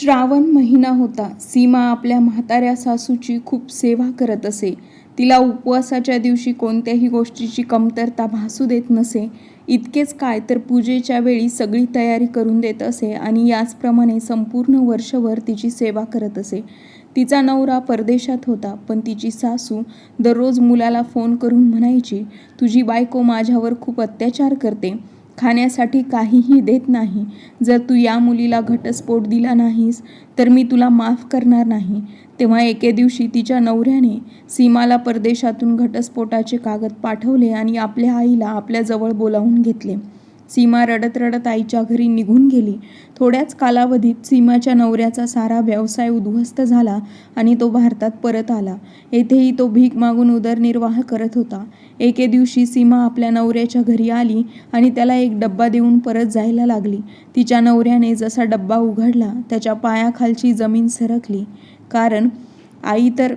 श्रावण महिना होता. सीमा आपल्या म्हाताऱ्या सासूची खूप सेवा करत असे. तिला उपवासाच्या दिवशी कोणत्याही गोष्टीची कमतरता भासू देत नसे. इतकेच काय तर पूजेच्या वेळी सगळी तयारी करून देत असे आणि याचप्रमाणे संपूर्ण वर्षभर तिची सेवा करत असे. तिचा नवरा परदेशात होता पण तिची सासू दररोज मुलाला फोन करून म्हणायची तुझी बायको माझ्यावर खूप अत्याचार करते. खाण्यासाठी काहीही देत नाही. जर तू या मुलीला घटस्फोट दिला नाहीस तर मी तुला माफ करणार नाही. तेव्हा एके दिवशी तिच्या नवऱ्याने सीमाला परदेशातून घटस्फोटाचे कागद पाठवले आणि आपल्या आईला आपल्याजवळ बोलावून घेतले. सीमा रडत रडत आईच्या घरी निघून गेली. थोड्याच कालावधीत सीमाच्या नवऱ्याचा सारा व्यवसाय उद्ध्वस्त झाला आणि तो भारतात परत आला. येथेही तो भीक मागून उदरनिर्वाह करत होता. एके दिवशी सीमा आपल्या नवऱ्याच्या घरी आली आणि त्याला एक डब्बा देऊन परत जायला लागली. तिच्या नवऱ्याने जसा डब्बा उघडला त्याच्या पायाखालची जमीन सरकली. कारण आई तर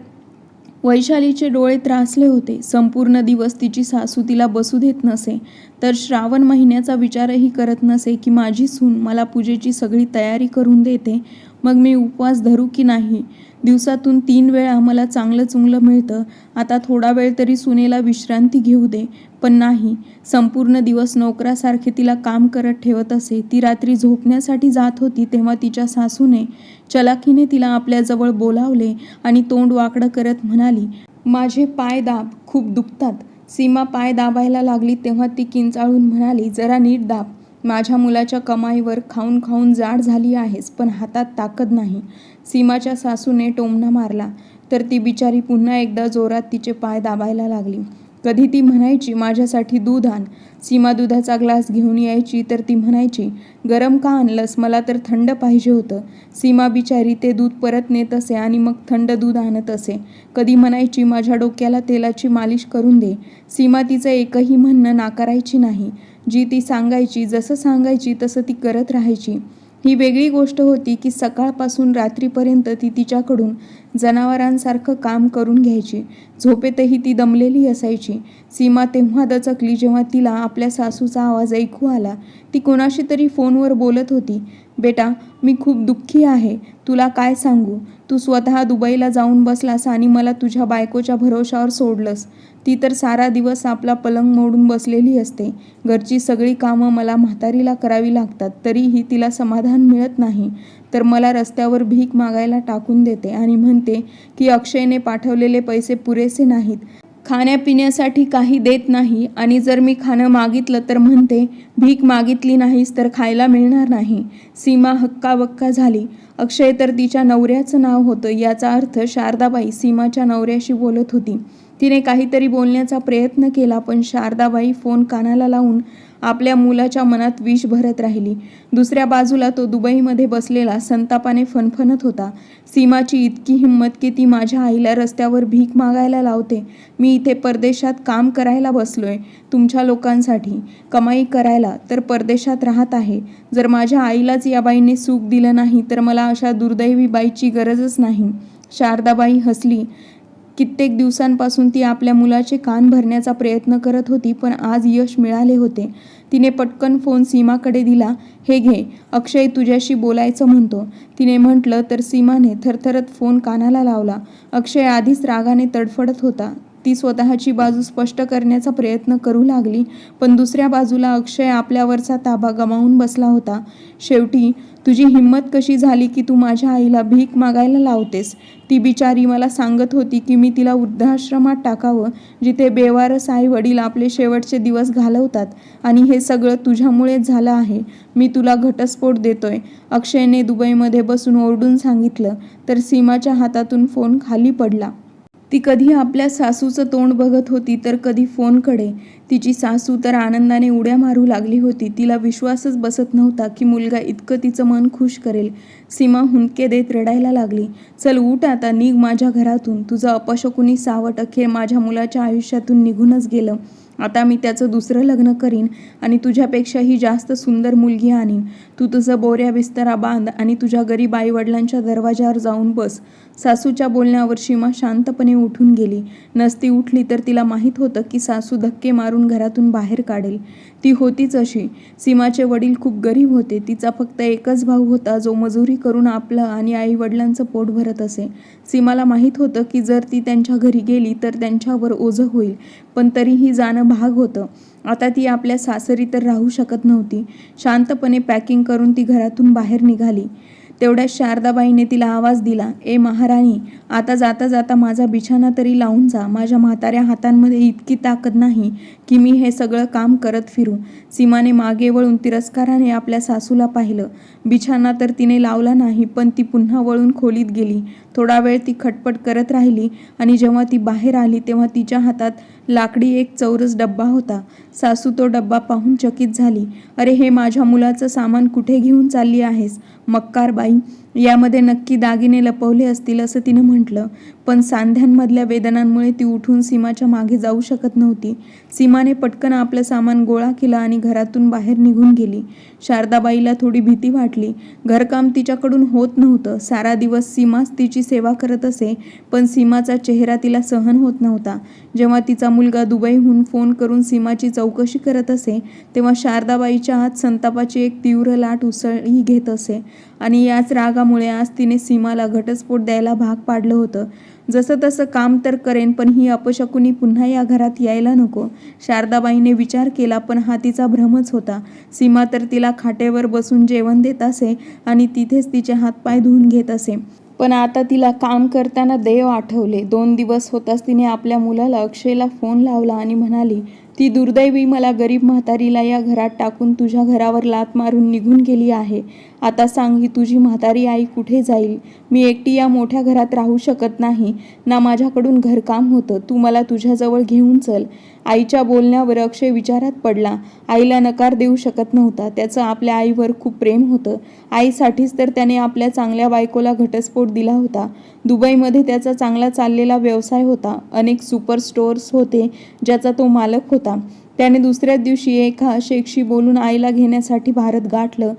वैशालीचे डोळे त्रासले होते. संपूर्ण दिवस तिची सासू तिला बसू देत नसे. तर श्रावण महिन्याचा विचारही करत नसे की माझी सून मला पूजेची सगळी तयारी करून देते. मग मी उपवास धरू की नाही? दिवसातून तीन वेळा मला चांगलं चुंगलं मिळतं. आता थोडा वेळ तरी सुनेला विश्रांती घेऊ दे. पण नाही संपूर्ण दिवस नोकरासारखे तिला काम करत ठेवत असे. ती रात्री झोपण्यासाठी जात होती तेव्हा तिच्या सासूने चलाखीने तिला आपल्याजवळ बोलावले आणि तोंड वाकडं करत म्हणाली माझे पाय दाब खूप दुखतात. सीमा पाय दाबायला लागली तेव्हा ती किंचाळून म्हणाली जरा नीट दाब. माझ्या मुलाच्या कमाईवर खाऊन खाऊन जाड झाली आहेस पण हातात ताकद नाही. सीमाच्या सासूने टोमणा मारला तर ती बिचारी पुन्हा एकदा जोरात तिचे पाय दाबायला लागली. कधी ती म्हणायची माझ्यासाठी दूध आण. सीमा दुधाचा ग्लास घेऊन यायची तर ती म्हणायची गरम का आणलंस? मला तर थंड पाहिजे होतं. सीमा बिचारी ते दूध परत नेत असे आणि मग थंड दूध आणत असे. कधी म्हणायची माझ्या डोक्याला तेलाची मालिश करून दे. सीमा तिचं एकही म्हणणं नाकारायची नाही. जी ती सांगायची जसं सांगायची तसं ती करत राहायची. ही वेगळी गोष्ट होती की सकाळपासून रात्रीपर्यंत ती तिच्याकडून जनावरांसारखं काम करून घ्यायची. झोपेतही ती दमलेली असायची. सीमा तेव्हा दचकली जेव्हा तिला आपल्या सासूचा आवाज ऐकू आला. ती कोणाशी तरी फोनवर बोलत होती. बेटा मी खूप दुःखी आहे. तुला काय सांगू? तू स्वतः दुबईला जाऊन बसलास आणि मला तुझ्या बायकोच्या भरोशावर सोडलंस. ती तर सारा दिवस आपला पलंग मोडून बसलेली असते. घरची सगळी कामं मला म्हातारीला करावी लागतात. तरीही तिला समाधान मिळत नाही. तर मला रस्त्यावर भीक मागायला टाकून देते आणि म्हणते की अक्षयने पाठवलेले पैसे पुरेसे नाहीत. खाण्यापिण्यासाठी काही देत नाही आणि जर मी खाणं मागितलं तर म्हणते भीक मागितली नाहीस तर खायला मिळणार नाही. सीमा हक्काबक्का झाली. अक्षय तर तिच्या नवऱ्याचं नाव होतं. याचा अर्थ शारदाबाई सीमाच्या नवऱ्याशी बोलत होती. तिने काहीतरी बोलण्याचा प्रयत्न केला पण शारदाबाई फोन कानाला लावून आपल्या मुलाच्या मनात विष भरत राहिली. दुसऱ्या बाजूला तो दुबईमध्ये बसलेला संतापाने फणफणत होता. सीमाची इतकी हिंमत की ती माझ्या आईला रस्त्यावर भीक मागायला लावते. मी इथे परदेशात काम करायला बसलोय तुमच्या लोकांसाठी. कमाई करायला तर परदेशात राहत आहे. जर माझ्या आईलाच या बाईने सुख दिलं नाही तर मला अशा दुर्दैवी बाईची गरजच नाही. शारदाबाई हसली. कित्येक दिवसांपासून ती आपल्या मुलाचे कान भरण्याचा प्रयत्न करत होती पण आज यश मिळाले होते. तिने पटकन फोन सीमाकडे दिला हे घे अक्षय तुझ्याशी बोलायचं म्हणतो. तिने म्हटलं तर सीमाने थरथरत फोन कानाला लावला. अक्षय आधीच रागाने तडफडत होता. ती स्वतःची बाजू स्पष्ट करण्याचा प्रयत्न करू लागली पण दुसऱ्या बाजूला अक्षय आपल्यावरचा ताबा गमावून बसला होता. शेवटी तुझी हिंमत कशी झाली की तू माझ्या आईला भीक मागायला लावतेस ती बिचारी मला सांगत होती की मी तिला वृद्धाश्रमात टाकावं जिथे बेवारस आई वडील आपले शेवटचे दिवस घालवतात आणि हे सगळं तुझ्यामुळेच झालं आहे. मी तुला घटस्फोट देतोय. अक्षयने दुबईमध्ये बसून ओरडून सांगितलं तर सीमाच्या हातातून फोन खाली पडला. ती कधी आपल्या सासूचं तोंड बघत होती तर कधी फोनकडे. तिची सासू तर आनंदाने उड्या मारू लागली होती. तिला विश्वासच बसत नव्हता की मुलगा इतकं तिचं मन खुश करेल. सीमा हुंदके देत रडायला लागली. चल उठ आता निघ माझ्या घरातून. तुझं अपशकुनी सावट अखेर माझ्या मुलाच्या आयुष्यातून निघूनच गेलं. आता मी त्याचं दुसरं लग्न करीन आणि तुझ्यापेक्षाही जास्त सुंदर मुलगी आणीन. तू तुझं बोऱ्या बिस्तरा बांध आणि तुझ्या गरीब आईवडिलांच्या दरवाजावर जाऊन बस. सासूच्या बोलण्यावर सीमा शांतपणे उठून गेली. नसती उठली तर तिला माहीत होतं की सासू धक्के मारून घरातून बाहेर काढेल. ती होतीच अशी. सीमाचे वडील खूप गरीब होते. तिचा फक्त एकच भाऊ होता जो मजुरी करून आपलं आणि आईवडिलांचं पोट भरत असे. सीमाला माहीत होतं की जर ती त्यांच्या घरी गेली तर त्यांच्यावर ओझं होईल पण तरीही जाणं भाग होतं. आता ती आपल्या सासरी तर राहू शकत नव्हती. शांतपणे पॅकिंग करून ती घरातून बाहेर निघाली. तेवढ्यात शारदाबाईने तिला आवाज दिला ए महाराणी आता जाता जाता माझा बिछाना तरी लावून जा. माझ्या म्हाताऱ्या हातांमध्ये इतकी ताकद नाही की मी हे सगळं काम करत फिरू सीमाने मागे वळून तिरस्काराने आपल्या सासूला पाहिलं. बिछाना तर तिने लावला नाही पण ती पुन्हा वळून खोलीत गेली. थोडा वेळ ती खटपट करत राहिली आणि जेव्हा ती बाहेर आली तेव्हा तिच्या हातात लाकडी एक चौरस डब्बा होता. सासू तो डब्बा पाहून चकित झाली. अरे हे माझ्या मुलाचं सामान कुठे घेऊन चालली आहेस? मक्कार बाई यामध्ये नक्की दागिने लपवले असतील असं तिनं म्हटलं. पण सांध्यांमधल्या वेदनांमुळे ती उठून सीमाच्या मागे जाऊ शकत नव्हती. सीमाने पटकन आपलं सामान गोळा केला आणि घरातून बाहेर निघून गेली. शारदाबाईला थोडी भीती वाटली. घरकाम तिच्याकडून होत नव्हतं. सारा दिवस सीमाच तिची सेवा करत असे पण सीमाचा चेहरा तिला सहन होत नव्हता. जेव्हा तिचा मुलगा दुबईहून फोन करून सीमाची चौकशी करत असे तेव्हा शारदाबाईच्या आत संतापाची एक तीव्र लाट उसळी घेत असे. आणि याच रागामुळे आज तिने सीमाला घटस्फोट द्यायला भाग पाडलं होतं. जसं तसं काम तर करेन पण ही अपशकुनी पुन्हा या घरात यायला नको. शारदाबाईने विचार केला पण हा तिचा भ्रमच होता. सीमा तर तिला खाटेवर बसून जेवण देत असे आणि तिथेच तिचे हातपाय धुवून घेत असे. पण आता तिला काम करताना देव आठवले. दोन दिवस होताच तिने आपल्या मुलाला अक्षयला फोन लावला आणि म्हणाली ती दुर्दैवी मला गरीब म्हातारीला या घरात टाकून तुझ्या घरावर लात मारून निघून गेली आहे. आता सांग ही तुझी म्हातारी आई कुठे जाईल? मी एकटी या मोठ्या घरात राहू शकत नाही. ना माझ्याकडून घरकाम होतं. तू मला तुझ्याजवळ घेऊन चल. आईच्या बोलण्यावर अक्षय विचारात पडला. आईला नकार देऊ शकत नव्हता. त्याचं आपल्या आईवर खूप प्रेम होतं. आईसाठीच तर त्याने आपल्या चांगल्या बायकोला घटस्फोट दिला होता. दुबईमध्ये त्याचा चांगला चाललेला व्यवसाय होता. अनेक सुपर स्टोअर्स होते ज्याचा तो मालक होता. त्याने दुसऱ्याच दिवशी एका शेखशी बोलून आईला घेण्यासाठी भारत गाठलं.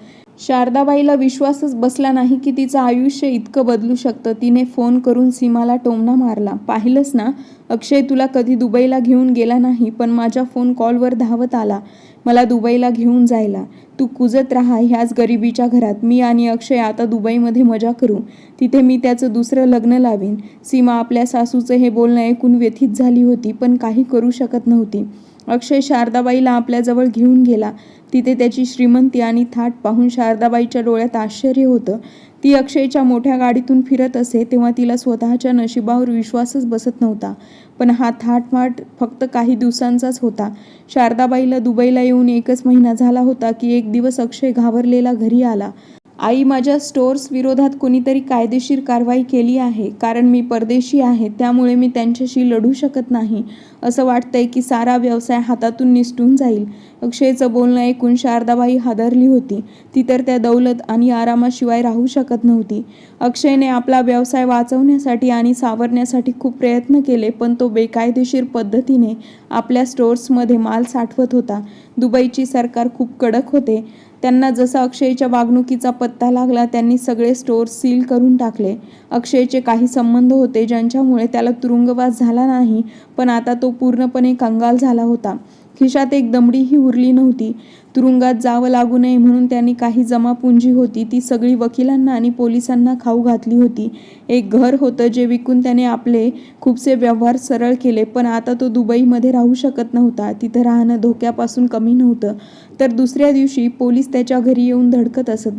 शारदाबाईला विश्वासच बसला नाही की तिचं आयुष्य इतकं बदलू शकतं. तिने फोन करून सीमाला टोमणा मारला. पाहिलंच ना अक्षय तुला कधी दुबईला घेऊन गेला नाही पण माझ्या फोन कॉलवर धावत आला. मला दुबईला घेऊन जायला. तू कुजत राहा ह्याच गरिबीच्या घरात. मी आणि अक्षय आता दुबईमध्ये मजा करू. तिथे मी त्याचं दुसरं लग्न लावीन. सीमा आपल्या सासूचं हे बोलणं ऐकून व्यथित झाली होती पण काही करू शकत नव्हती. अक्षय शारदाबाईला आपल्याजवळ घेऊन गेला. तिथे त्याची श्रीमंती आणि थाट पाहून शारदाबाईच्या डोळ्यात आश्चर्य होतं. ती अक्षयच्या मोठ्या गाडीतून फिरत असे तेव्हा तिला स्वतःच्या नशिबावर विश्वासच बसत नव्हता. पण हा थाटमाट फक्त काही दिवसांचाच होता. शारदाबाईला दुबईला येऊन एकच महिना झाला होता की एक दिवस अक्षय घाबरलेला घरी आला. आई माझ्या स्टोअर्स विरोधात कोणीतरी कायदेशीर कारवाई केली आहे कारण मी परदेशी आहे त्यामुळे मी त्यांच्याशी लढू शकत नाही. असं वाटतंय की सारा व्यवसाय हातातून निसटून जाईल. अक्षयचं बोलणं ऐकून शारदाबाई हादरली होती. ती तर त्या दौलत आणि आरामाशिवाय राहू शकत नव्हती. अक्षयने आपला व्यवसाय वाचवण्यासाठी आणि सावरण्यासाठी खूप प्रयत्न केले पण तो बेकायदेशीर पद्धतीने आपल्या स्टोअर्समध्ये माल साठवत होता. दुबईची सरकार खूप कडक होते. त्यांना जसा अक्षयच्या वागणुकीचा पत्ता लागला त्यांनी सगळे स्टोअर सील करून टाकले. अक्षयचे काही संबंध होते ज्यांच्यामुळे त्याला तुरुंगवास झाला नाही पण आता तो पूर्णपणे कंगाल झाला होता. खिशात एक दमडीही उरली नव्हती. तुरुंगात जावं लागू नये म्हणून त्यांनी काही जमापुंजी होती. ती सगळी वकिलांना आणि पोलिसांना खाऊ घातली होती. एक घर होतं जे विकून त्याने आपले खूपसे व्यवहार सरळ केले पण आता तो दुबईमध्ये राहू शकत नव्हता. तिथं राहणं धोक्यापासून कमी नव्हतं. तर दुसऱ्या दिवशी पोलीस त्याच्या घरी येऊन धडकत असत.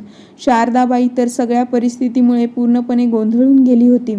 शारदाबाई तर सगळ्या परिस्थितीमुळे पूर्णपणे गोंधळून गेली होती.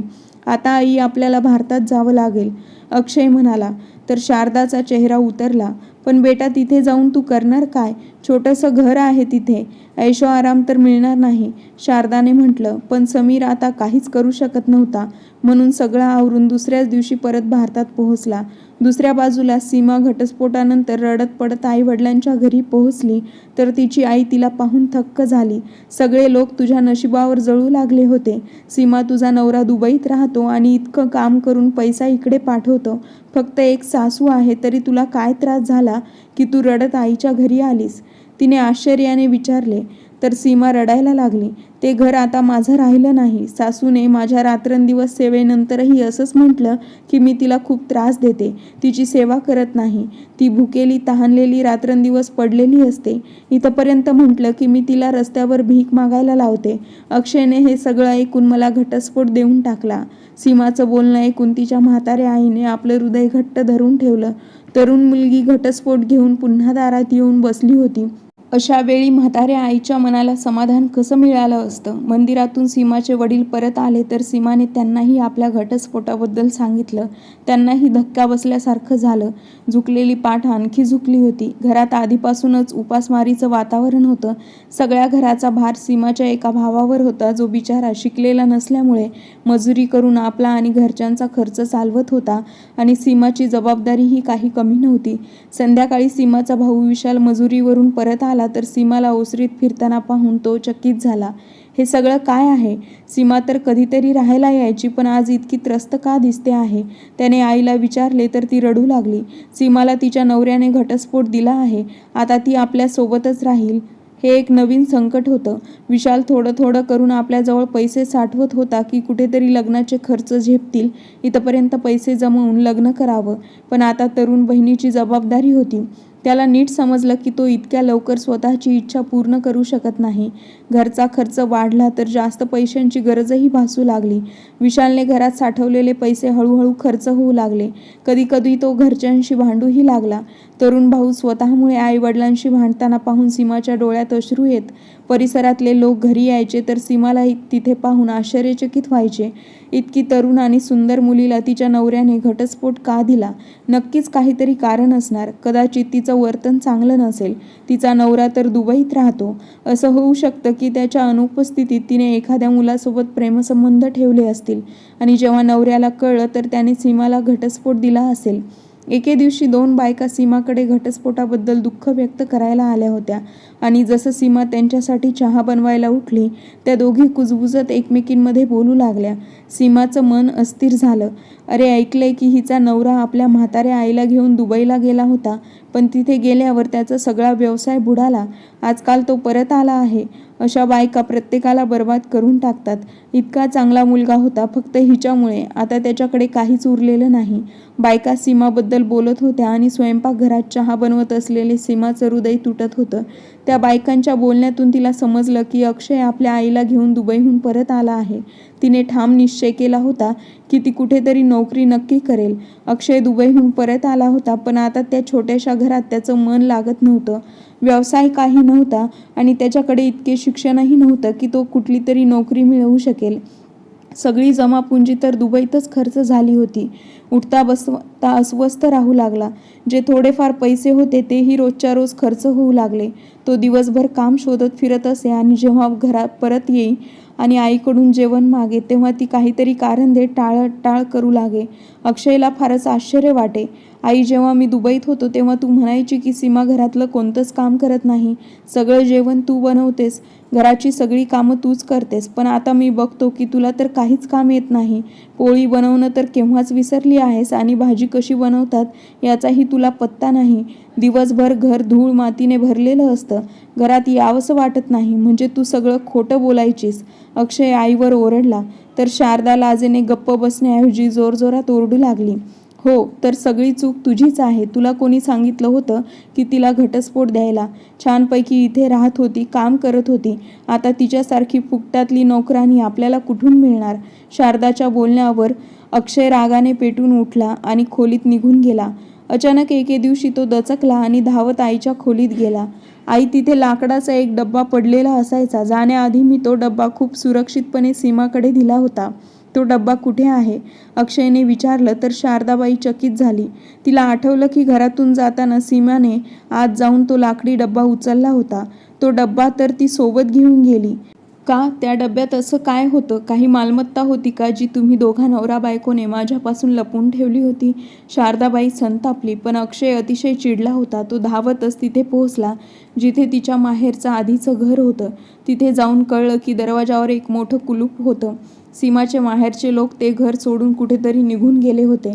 आता आई आपल्याला भारतात जावं लागेल अक्षय म्हणाला. तर शारदाचा चेहरा उतरला. पण बेटा तिथे जाऊन तू करणार काय? छोटंसं घर आहे तिथे. ऐशो आराम तर मिळणार नाही शारदाने म्हटलं. पण समीर आता काहीच करू शकत नव्हता. म्हणून सगळं आवरून दुसऱ्याच दिवशी परत भारतात पोहोचला. दुसऱ्या बाजूला सीमा घटस्फोटानंतर रडत पडत आई वडिलांच्या घरी पोहोचली तर तिची आई तिला पाहून थक्क झाली. सगळे लोक तुझ्या नशिबावर जळू लागले होते. सीमा तुझा नवरा दुबईत राहतो आणि इतकं काम करून पैसा इकडे पाठवतो. फक्त एक सासू आहे तरी तुला काय त्रास झाला की तू रडत आईच्या घरी आलीस? तिने आश्चर्याने विचारले. तर सीमा रडायला लागली. ते घर आता माझं राहिलं नाही. सासूने माझ्या रात्रंदिवस सेवेनंतरही असंच म्हटलं की मी तिला खूप त्रास देते. तिची सेवा करत नाही. ती भुकेली तहानलेली रात्रंदिवस पडलेली असते. इथंपर्यंत म्हटलं की मी तिला रस्त्यावर भीक मागायला लावते. अक्षयने हे सगळं ऐकून मला घटस्फोट देऊन टाकला. सीमाचं बोलणं ऐकून तिच्या म्हाताऱ्या आईने आपलं हृदय घट्ट धरून ठेवलं. तरुण मुलगी घटस्फोट घेऊन पुन्हा दारात येऊन बसली होती. अशा वेळी म्हाताऱ्या आईच्या मनाला समाधान कसं मिळालं असतं? मंदिरातून सीमाचे वडील परत आले तर सीमाने त्यांनाही आपल्या घटस्फोटाबद्दल सांगितलं. त्यांनाही धक्का बसल्यासारखं झालं. झुकलेली पाठ आणखी झुकली होती. घरात आधीपासूनच उपासमारीचं वातावरण होतं. सगळ्या घराचा भार सीमाच्या एका भावावर होता. जो बिचारा शिकलेला नसल्यामुळे मजुरी करून आपला आणि घरच्यांचा खर्च चालवत होता आणि सीमाची जबाबदारीही काही कमी नव्हती. संध्याकाळी सीमाचा भाऊ विशाल मजुरीवरून परत आला. तर सीमाला ओसरीत फिरताना पाहून तो चकित झाला. हे सगळं काय आहे? सीमा तर कधीतरी राहायला यायची पण आज इतकी त्रस्त का दिसते आहे? त्याने आईला विचारले तर ती रडू लागली. सीमाला तिच्या नवऱ्याने घटस्फोट दिला आहे. आता ती आपल्यासोबतच राहील. हे एक नवीन संकट होतं. विशाल थोडं थोडं करून आपल्याजवळ पैसे साठवत होता की कुठेतरी लग्नाचे खर्च झेपतील. इथपर्यंत पैसे जमवून लग्न करावं. पण आता तरुण बहिणीची जबाबदारी होती. त्याला नीट समजलं की तो इतक्या लवकर स्वतःची इच्छा पूर्ण करू शकत नाही. घरचा खर्च वाढला तर जास्त पैशांची गरजही भासू लागली. विशालने घरात साठवलेले पैसे हळूहळू खर्च होऊ लागले. कधी कधी तो घरच्यांशी भांडूही लागला. तरुण भाऊ स्वतःमुळे आईवडिलांशी भांडताना पाहून सीमाच्या डोळ्यात अश्रू येत परिसरातले लोक घरी यायचे तर सीमाला तिथे पाहून आश्चर्यचकित व्हायचे. इतकी तरुण आणि सुंदर मुलीला तिच्या नवऱ्याने घटस्फोट का दिला? नक्कीच काहीतरी कारण असणार. कदाचित तिचं वर्तन चांगलं नसेल. तिचा नवरा तर दुबईत राहतो. असं होऊ शकतं की त्याच्या अनुपस्थितीत तिने एखाद्या मुलासोबत प्रेमसंबंध ठेवले असतील आणि जेव्हा नवऱ्याला कळलं तर त्याने सीमाला घटस्फोट दिला असेल. एके दिवशी दोन बायका सीमाकडे घटस्फोटाबद्दल दुःख व्यक्त करायला आल्या होत्या. आणि जसं सीमा त्यांच्यासाठी चहा बनवायला उठली त्या दोघी कुजबुजत एकमेकींमध्ये बोलू लागल्या. सीमाचं मन अस्थिर झालं. अरे ऐकलंय की हिचा नवरा आपल्या म्हाताऱ्या आईला घेऊन दुबईला गेला होता पण तिथे गेल्यावर त्याचा सगळा व्यवसाय बुडाला. आजकाल तो परत आला आहे. अशा बायका प्रत्येकाला बर्बाद करून टाकतात. इतका चांगला मुलगा होता फक्त हिच्यामुळे. आता त्याच्याकडे काहीच उरलेलं नाही. बायका सीमाबद्दल बोलत होत्या आणि स्वयंपाकघरात चहा बनवत असलेले सीमाचं हृदय तुटत होतं. त्या बायकांच्या बोलण्यातून तिला समजलं की अक्षय आपल्या आईला घेऊन दुबईहून परत आला आहे. तिने ठाम निश्चय केला होता की ती कुठेतरी नोकरी नक्की करेल. अक्षय दुबईहून परत आला होता पण आता त्या छोट्याशा घरात त्याचं मन लागत नव्हतं. व्यवसाय काही नव्हता आणि त्याच्याकडे इतके शिक्षणही नव्हतं की तो कुठली तरी नोकरी मिळवू शकेल. सगळी जमापुंजी तर दुबईतच खर्च झाली होती. उठता बसता अस्वस्थ राहू लागला. जे थोडेफार पैसे होते तेही रोजच्या रोज खर्च होऊ लागले. तो दिवसभर काम शोधत फिरत असे आणि जेव्हा घरात परत येई आणि आईकडून जेवण मागे तेव्हा ती काहीतरी कारण दे टाळ टाळ करू लागे. अक्षयला फारच आश्चर्य वाटे. आई जेव्हा मी दुबईत होतो तेव्हा तू म्हणायची की सीमा घरातलं कोणतंच काम करत नाही. सगळं जेवण तू बनवतेस. घराची सगळी कामं तूच करतेस. पण आता मी बघतो की तुला तर काहीच काम येत नाही. पोळी बनवणं तर केव्हाच विसरली आहेस आणि भाजी कशी बनवतात याचाही तुला पत्ता नाही. दिवसभर घर धूळ मातीने भरलेलं असतं. घरात यावंसं वाटत नाही. म्हणजे तू सगळं खोटं बोलायचीस. अक्षय आईवर ओरडला. तर शारदा लाजेने गप्प बसण्याऐवजी जोरजोरात ओरडू लागली. हो तर सगळी चूक तुझीच आहे. तुला कोणी सांगितलं होतं की तिला घटस्फोट द्यायला? छानपैकी इथे राहत होती काम करत होती. आता तिच्यासारखी फुकटातली नोकरानी आपल्याला कुठून मिळणार? शारदाच्या बोलण्यावर अक्षय रागाने पेटून उठला आणि खोलीत निघून गेला. अचानक एके दिवशी तो दचकला आणि धावत आईच्या खोलीत गेला. आई तिथे लाकडाचा एक डब्बा पडलेला असायचा. जाण्याआधी मी तो डब्बा खूप सुरक्षितपणे सीमाकडे दिला होता. तो डब्बा कुठे आहे? अक्षयने विचारलं तर शारदाबाई चकित झाली. तिला आठवलं की घरातून जाताना सीमाने आज जाऊन तो लाकडी डब्बा उचलला होता. तो डब्बा तर ती सोबत घेऊन गेली. का? त्या डब्यात असं काय होतं? काही मालमत्ता होती का जी तुम्ही दोघा नवरा बायकोने माझ्यापासून लपून ठेवली होती? शारदाबाई संतापली पण अक्षय अतिशय चिडला होता. तो धावतच तिथे पोहोचला जिथे तिच्या माहेरचं आधीचं घर होतं. तिथे जाऊन कळलं की दरवाजावर एक मोठं कुलूप होतं. सीमाचे माहेरचे लोक ते घर सोडून कुठेतरी निघून गेले होते.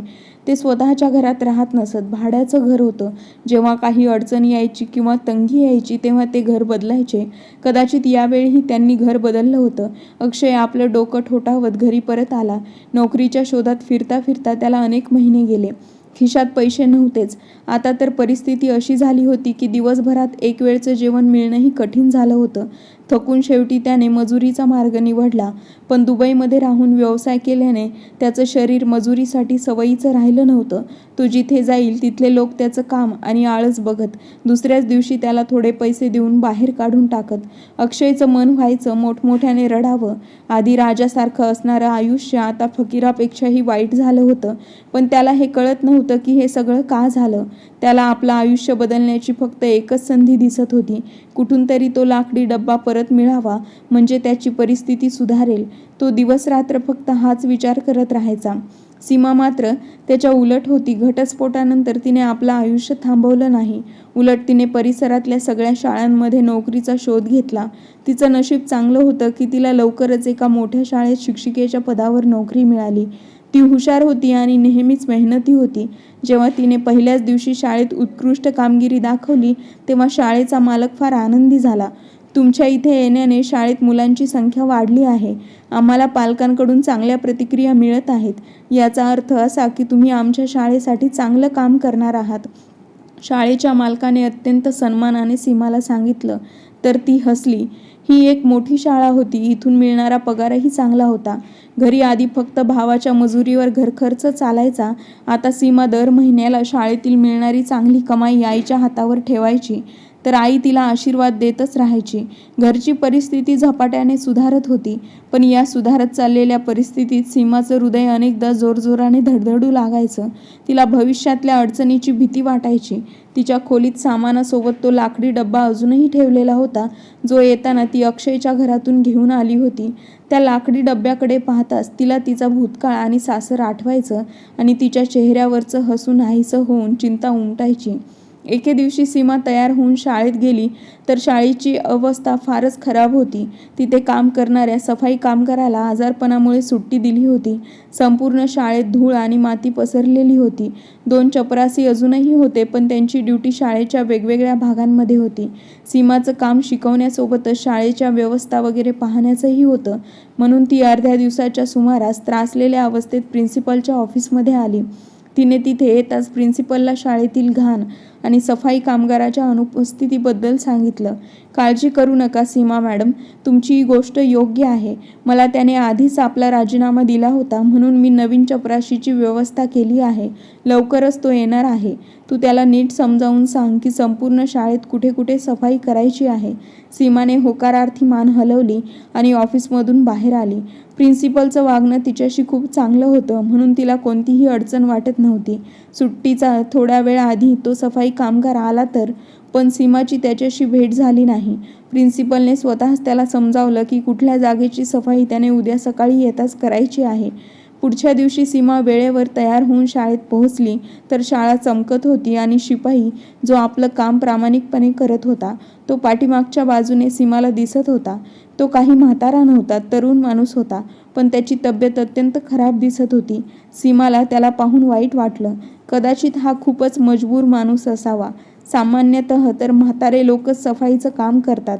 ते स्वतःच्या घरात राहत नसत. भाड्याचं घर होतं. जेव्हा काही अडचण यायची किंवा तंगी यायची तेव्हा ते घर बदलायचे. कदाचित यावेळीही त्यांनी घर बदललं होतं. अक्षय आपलं डोकं ठोठावत घरी परत आला. नोकरीच्या शोधात फिरता फिरता त्याला अनेक महिने गेले. खिशात पैसे नव्हतेच. आता तर परिस्थिती अशी झाली होती की दिवसभरात एक वेळचं जेवण मिळणंही कठीण झालं होतं. थकून शेवटी त्याने मजुरीचा मार्ग निवडला. पण दुबईमध्ये राहून व्यवसाय केल्याने त्याचं शरीर मजुरीसाठी सवयीचं राहिलं नव्हतं. तो जिथे जाईल तिथले लोक त्याचं काम आणि आळस बघत दुसऱ्याच दिवशी त्याला थोडे पैसे देऊन बाहेर काढून टाकत. अक्षयचं मन व्हायचं मोठमोठ्याने रडावं. आधी राजासारखं असणारं आयुष्य आता फकीरापेक्षाही वाईट झालं होतं. पण त्याला हे कळत नव्हतं की हे सगळं का झालं? त्याला आपलं आयुष्य बदलण्याची फक्त एकच संधी दिसत होती. कुठून तरी तो लाकडी डब्बा परत मिळावा म्हणजे त्याची परिस्थिती सुधारेल. तो दिवस रात्र फक्त हाच विचार करत राहायचा. सीमा मात्र त्याच्या उलट होती. घटस्फोटानंतर तिने आपलं आयुष्य थांबवलं नाही. उलट तिने परिसरातल्या सगळ्या शाळांमध्ये नोकरीचा शोध घेतला. तिचं नशीब चांगलं होतं की तिला लवकरच एका मोठ्या शाळेत शिक्षिकेच्या पदावर नोकरी मिळाली. ती हुशार होती आणि नेहमीच मेहनती होती. जेव्हा तिने पहिल्याच दिवशी शाळेत उत्कृष्ट कामगिरी दाखवली तेव्हा शाळेचा मालक फार आनंदी झाला. तुमच्या इथे येण्याने शाळेत मुलांची संख्या वाढली आहे. आम्हाला पालकांकडून चांगल्या प्रतिक्रिया मिळत आहेत. याचा अर्थ असा की तुम्ही आमच्या शाळेसाठी चांगलं काम करणार आहात. शाळेच्या मालकाने अत्यंत सन्मानाने सीमाला सांगितलं. तर ती हसली. ही एक मोठी शाळा होती. इथून मिळणारा पगारही चांगला होता. घरी आधी फक्त भावाच्या मजुरीवर घरखर्च चालायचा. आता सीमा दर महिन्याला शाळेतील मिळणारी चांगली कमाई आईच्या हातावर ठेवायची. तर आई तिला आशीर्वाद देतच राहायची. घरची परिस्थिती झपाट्याने सुधारत होती पण या सुधारत चाललेल्या परिस्थितीत सीमाचं हृदय अनेकदा जोरजोराने धडधडू लागायचं. तिला भविष्यातल्या अडचणीची भीती वाटायची. तिच्या खोलीत सामानासोबत तो लाकडी डब्बा अजूनही ठेवलेला होता जो येताना ती अक्षयच्या घरातून घेऊन आली होती. त्या लाकडी डब्याकडे पाहताच तिला तिचा भूतकाळ आणि सासर आठवायचं आणि तिच्या चेहऱ्यावरचं हसू नाहीसं होऊन चिंता उमटायची. एके दिवशी सीमा तयार होऊन शाळेत गेली तर शाळेची अवस्था फारच खराब होती. तिथे काम करणाऱ्या सफाई कामगाराला आजारपणामुळे सुट्टी दिली होती. संपूर्ण शाळेत धूळ आणि माती पसरलेली होती. दोन चपरासी अजूनही होते पण त्यांची ड्युटी शाळेच्या वेगवेगळ्या भागांमध्ये होती. सीमाचं काम शिकवण्यासोबतच शाळेच्या व्यवस्था वगैरे पाहण्याचंही होतं. म्हणून ती अर्ध्या दिवसाच्या सुमारास त्रासलेल्या अवस्थेत प्रिन्सिपलच्या ऑफिसमध्ये आली. तिने तिथे येताच प्रिन्सिपलला शाळेतील घाण आणि सफाई कामगाराच्या अनुपस्थितीबद्दल सांगितलं. काळजी करू नका सीमा मॅडम तुमची ही गोष्ट योग्य आहे. मला त्याने आधीच आपला राजीनामा दिला होता म्हणून मी नवीन चपराशीची व्यवस्था केली आहे. लवकरच तो येणार आहे. तू त्याला नीट समजावून सांग की संपूर्ण शाळेत कुठे कुठे सफाई करायची आहे. सीमाने होकारार्थी मान हलवली आणि ऑफिसमधून बाहेर आली. प्रिन्सिपलचं वागणं तिच्याशी खूप चांगलं होतं म्हणून तिला कोणतीही अडचण वाटत नव्हती. सुट्टीचा थोड्या वेळ आधी तो सफाई कामगार आला तर पण सीमाची त्याच्याशी भेट झाली नाही. प्रिन्सिपलने स्वतःच त्याला समजावलं की कुठल्या जागेची सफाई त्याने उद्या सकाळी येताच करायची आहे. पुढच्या दिवशी सीमा वेळेवर तयार होऊन शाळेत पोहोचली तर शाळा चमकत होती आणि शिपाई जो आपलं काम प्रामाणिकपणे करत होता तो पाठीमागच्या बाजूने सीमाला दिसत होता. तो काही म्हातारा नव्हता तरुण माणूस होता पण त्याची तब्येत अत्यंत खराब दिसत होती. सीमाला त्याला पाहून वाईट वाटलं. कदाचित हा खूपच मजबूर माणूस असावा. सामान्यतः तर म्हातारे लोकच सफाईचं काम करतात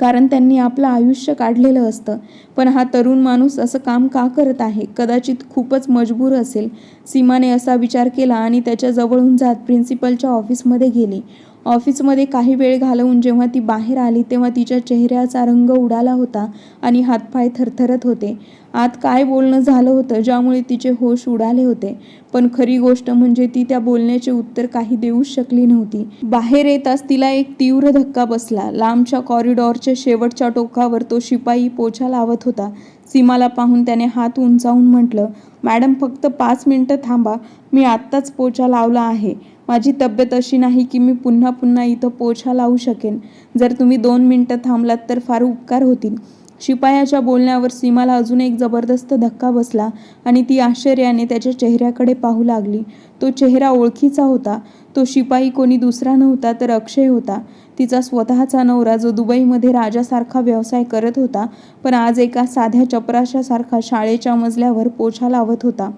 कारण त्यांनी आपलं आयुष्य काढलेलं असतं. पण हा तरुण माणूस असं काम का करत आहे? कदाचित खूपच मजबूर असेल. सीमाने असा विचार केला आणि त्याच्या जवळून जात प्रिन्सिपलच्या ऑफिसमध्ये गेली. ऑफिसमध्ये काही वेळ घालवून जेव्हा ती बाहेर आली तेव्हा तिच्या चेहऱ्याचा रंग उडाला होता आणि हातपाय थरथरत होते. आत काय बोलणं झालं होतं ज्यामुळे तिचे होश उडाले होते. पण खरी गोष्ट म्हणजे ती त्या बोलण्याचे उत्तर काही देऊच शकली नव्हती. बाहेर येताच तिला एक तीव्र धक्का बसला. लांबच्या कॉरिडॉरच्या शेवटच्या टोकावर तो शिपाई पोछा लावत होता. सीमाला पाहून त्याने हात उंचावून म्हटलं मॅडम फक्त पाच मिनटं थांबा. मी आत्ताच पोछा लावला आहे. माझी तब्येत अशी नाही की मी पुन्हा पुन्हा इथं पोछा लावू शकेन. जर तुम्ही दोन मिनटं थांबलात तर फार उपकार होतील. शिपायाच्या बोलण्यावर सीमाला अजून एक जबरदस्त धक्का बसला आणि ती आश्चर्याने त्याच्या चेहऱ्याकडे पाहू लागली. तो चेहरा ओळखीचा होता. तो शिपाई कोणी दुसरा नव्हता तर अक्षय होता. तिचा स्वतःचा नवरा जो दुबईमध्ये राजासारखा व्यवसाय करत होता पण आज एका साध्या चपराशासारखा शाळेच्या मजल्यावर पोछा लावत होता.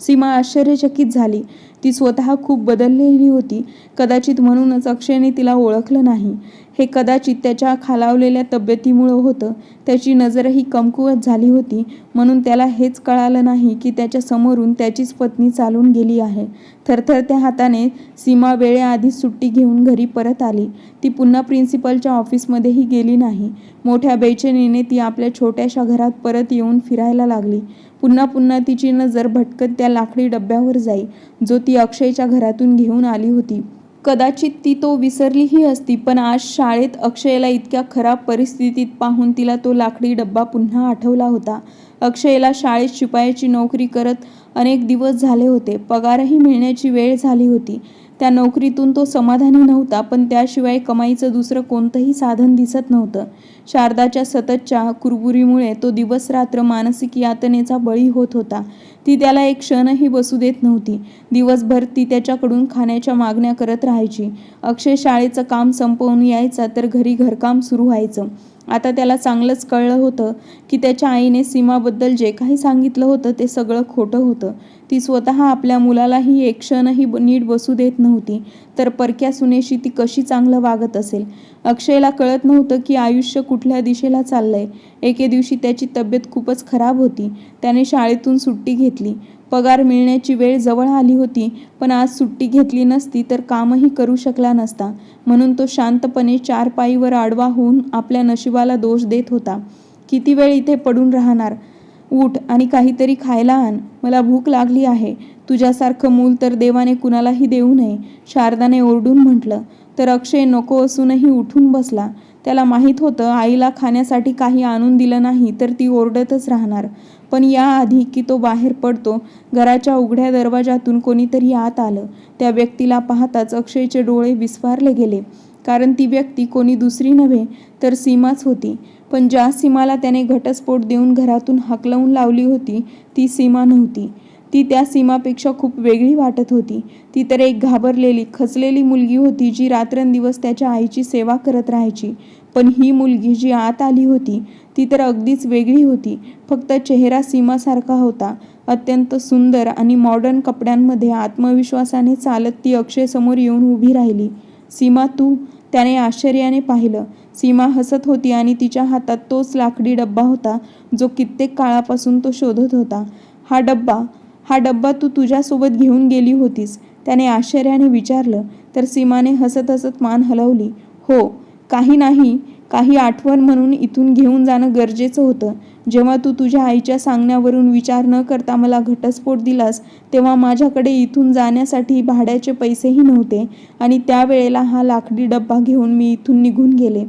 सीमा आश्चर्यचकित झाली. ती स्वतः खूप बदललेली होती. कदाचित म्हणूनच अक्षयने तिला ओळखलं नाही. हे कदाचित त्याच्या खालावलेल्या तब्येतीमुळं होतं. त्याची नजरही कमकुवत झाली होती. म्हणून त्याला हेच कळालं नाही की त्याच्या समोरून त्याचीच पत्नी चालून गेली आहे. थरथरत्या हाताने सीमा वेळेआधीच सुट्टी घेऊन घरी परत आली. ती पुन्हा प्रिन्सिपलच्या ऑफिसमध्येही गेली नाही. मोठ्या बेचैनीने ती आपल्या छोट्याशा घरात परत येऊन फिरायला लागली. पुन्हा पुन्हा तिची नजर भटकत त्या लाकडी डब्यावर जाई जो ती अक्षयच्या घरातून घेऊन आली होती. कदाचित ती तो विसरलीही असती पण आज शाळेत अक्षयला इतक्या खराब परिस्थितीत पाहून तिला तो लाकडी डब्बा पुन्हा आठवला होता. अक्षयला शाळेत शिपायाची नोकरी करत अनेक दिवस झाले होते. पगारही मिळण्याची वेळ झाली होती. त्या नोकरीतून तो समाधानी नव्हता पण त्याशिवाय कमाईचं दुसरं कोणतंही साधन दिसत नव्हतं. शारदाच्या सततच्या कुरबुरीमुळे तो दिवस रात्र मानसिक यातनेचा बळी होत होता. ती त्याला एक क्षणही बसू देत नव्हती. दिवसभर ती त्याच्याकडून खाण्याच्या मागण्या करत राहायची. अक्षय शाळेचं काम संपवून यायचा तर घरी घरकाम सुरू व्हायचं. आता त्याला चांगलंच कळलं होतं की त्याच्या आईने सीमाबद्दल जे काही सांगितलं होतं ते सगळं खोटं होतं. ती स्वतः आपल्या मुलालाही एक क्षणही नीट बसू देत नव्हती. तर परक्या सुनेशी ती कशी चांगलं वागत असेल? अक्षयला कळत नव्हतं की आयुष्य कुठल्या दिशेला चाललंय. एके दिवशी त्याची तब्येत खूपच खराब होती. त्याने शाळेतून सुट्टी घेतली. पगार मिळण्याची वेळ जवळ आली होती पण आज सुट्टी घेतली नसती तर कामही करू शकला नसता. म्हणून तो शांतपणे चार पायीवर आडवा होऊन आपल्या नशिबाला दोष देत होता. किती वेळ इथे पडून राहणार? उठ आणि काहीतरी खायला आण. मला भूक लागली आहे. तुझ्यासारखं मूल तर देवाने कुणालाही देऊ नये शारदाने ओरडून म्हटलं. तर अक्षय नको असूनही उठून बसला. त्याला माहीत होतं आईला खाण्यासाठी काही आणून दिलं नाही तर ती ओरडतच राहणार. पण याआधी की तो बाहेर पडतो घराच्या उघड्या दरवाजातून कोणीतरी आत आलं. त्या व्यक्तीला पाहताच अक्षयचे डोळे विस्फारले गेले. कारण ती व्यक्ती कोणी दुसरी नव्हे तर सीमाच होती. पण ज्या सीमाला त्याने घटस्फोट देऊन घरातून हाकलवून लावली होती ती सीमा नव्हती. ती त्या सीमापेक्षा खूप वेगळी वाटत होती. ती तर एक घाबरलेली खचलेली मुलगी होती जी रात्रंदिवस त्याच्या आईची सेवा करत राहायची. पण ही मुलगी जी आत आली होती ती तर अगदीच वेगळी होती. फक्त चेहरा सीमासारखा होता. अत्यंत सुंदर आणि मॉडर्न कपड्यांमध्ये आत्मविश्वासाने चालत ती अक्षयसमोर येऊन उभी राहिली. सीमा तू? त्याने आश्चर्याने पाहिलं. सीमा हसत होती आणि तिच्या हातात तोच लाकडी डब्बा होता जो कित्येक काळापासून तो शोधत होता. हा डब्बा? हा डब्बा तू तुझ्यासोबत घेऊन गेली होतीस. त्याने आश्चर्याने विचारलं. तर सीमाने हसत हसत मान हलवली. हो काही नाही काही आठवण म्हणून इथून घेऊन जाणं गरजेचं होतं. जेव्हा तू तुझ्या आईच्या सांगण्यावरून विचार न करता मला घटस्फोट दिलास तेव्हा माझ्याकडे इथून जाण्यासाठी भाड्याचे पैसेही नव्हते आणि त्यावेळेला हा लाकडी डब्बा घेऊन मी इथून निघून गेले.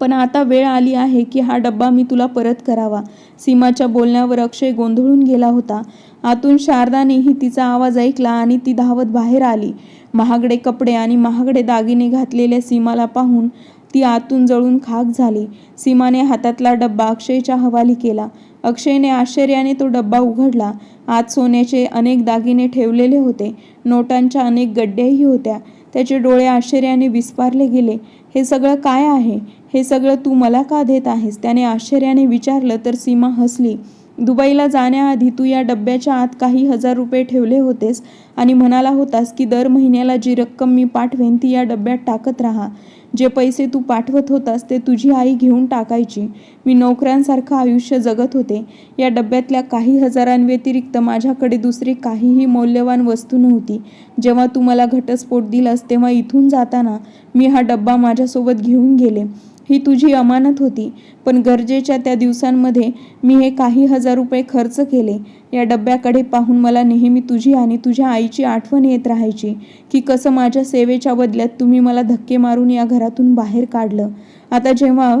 पण आता वेळ आली आहे की हा डब्बा मी तुला परत करावा. सीमाच्या बोलण्यावर अक्षय गोंधळून गेला होता. आतून शारदानेही तिचा आवाज ऐकला आणि ती धावत बाहेर आली. महागडे कपडे आणि महागडे दागिने घातलेल्या सीमाला पाहून ती आतून जळून खाक झाली. सीमाने हातातला डब्बा अक्षयच्या हवाली केला. अक्षयने आश्चर्याने तो डब्बा उघडला. आत सोन्याचे अनेक दागिने ठेवलेले होते. नोटांच्या अनेक गड्ड्याही होत्या. त्याचे डोळे आश्चर्याने विस्पारले गेले. हे सगळं काय आहे? हे सगळं तू मला का देत आहेस? त्याने आश्चर्याने विचारलं तर सीमा हसली. दुबईला जाण्याआधी तू या डब्याच्या आत काही हजार रुपये ठेवले होतेस आणि म्हणाला होतास की दर महिन्याला जी रक्कम मी पाठवेन ती या डब्यात टाकत राहा. जे पैसे तू पाठवत होतास ते तुझी आई घेऊन टाकायची. मी नोकऱ्यांसारखं आयुष्य जगत होते. या डब्यातल्या काही हजारांव्यतिरिक्त माझ्याकडे दुसरी काहीही मौल्यवान वस्तू नव्हती. जेव्हा तू मला घटस्फोट दिलास तेव्हा इथून जाताना मी हा डब्बा माझ्यासोबत घेऊन गेले. ही तुझी अमानत होती. पण गरजेच्या त्या दिवसांमध्ये मी हे काही हजार रुपये खर्च केले. या डब्याकडे पाहून मला नेहमी तुझी आणि तुझ्या आईची आठवण येत राहायची की कसं माझ्या सेवेच्या बदल्यात तुम्ही मला धक्के मारून या घरातून बाहेर काढलं. आता जेव्हा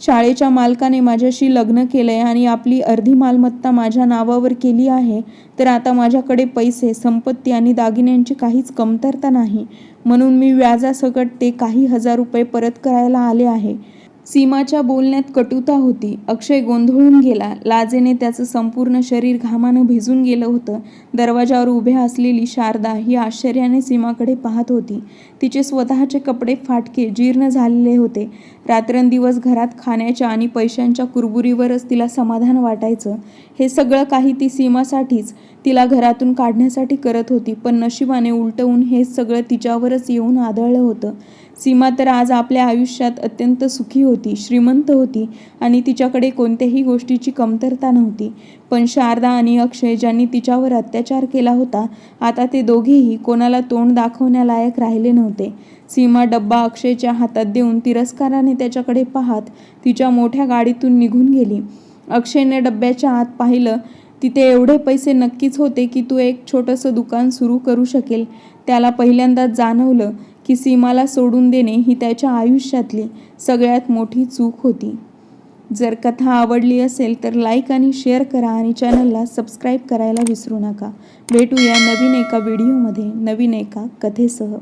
शाळेच्या मालकाने माझ्याशी लग्न केलंय आणि आपली अर्धी मालमत्ता माझ्या नावावर केली आहे तर आता माझ्याकडे पैसे संपत्ती आणि दागिन्यांची काहीच कमतरता नाही. म्हणून मी व्याजासकट ते काही हजार रुपये परत करायला आले आहे. सीमाच्या बोलण्यात कटुता होती. अक्षय गोंधळून गेला. लाजेने त्याचं संपूर्ण शरीर घामानं भिजून गेलं होतं. दरवाजावर उभ्या असलेली शारदा ही आश्चर्याने सीमाकडे पाहत होती. तिचे स्वतःचे कपडे फाटके जीर्ण झालेले होते. रात्रंदिवस घरात खाण्याच्या आणि पैशांच्या कुरबुरीवरच तिला समाधान वाटायचं. हे सगळं काही ती सीमासाठीच तिला घरातून काढण्यासाठी करत होती पण नशिबाने उलटवून हे सगळं तिच्यावरच येऊन आदळलं होतं. सीमा तर आज आपल्या आयुष्यात अत्यंत सुखी होती श्रीमंत होती आणि तिच्याकडे कोणत्याही गोष्टीची कमतरता नव्हती. पण शारदा आणि अक्षय ज्यांनी तिच्यावर अत्याचार केला होता आता ते दोघेही कोणाला तोंड दाखवण्यालायक राहिले नव्हते. सीमा डब्बा अक्षयच्या हातात देऊन तिरस्काराने त्याच्याकडे पाहत तिच्या मोठ्या गाडीतून निघून गेली. अक्षयने डब्याच्या आत पाहिलं तिथे एवढे पैसे नक्कीच होते की तू एक छोटंसं दुकान सुरू करू शकेल. त्याला पहिल्यांदाच जाणवलं की सीमाला सोडून देणे ही त्याच्या आयुष्यातली सगळ्यात मोठी चूक होती. जर कथा आवडली असेल तर लाईक आणि शेअर करा आणि चॅनलला सबस्क्राईब करायला विसरू नका. भेटूया नवीन एका व्हिडिओमध्ये नवीन एका कथेसह.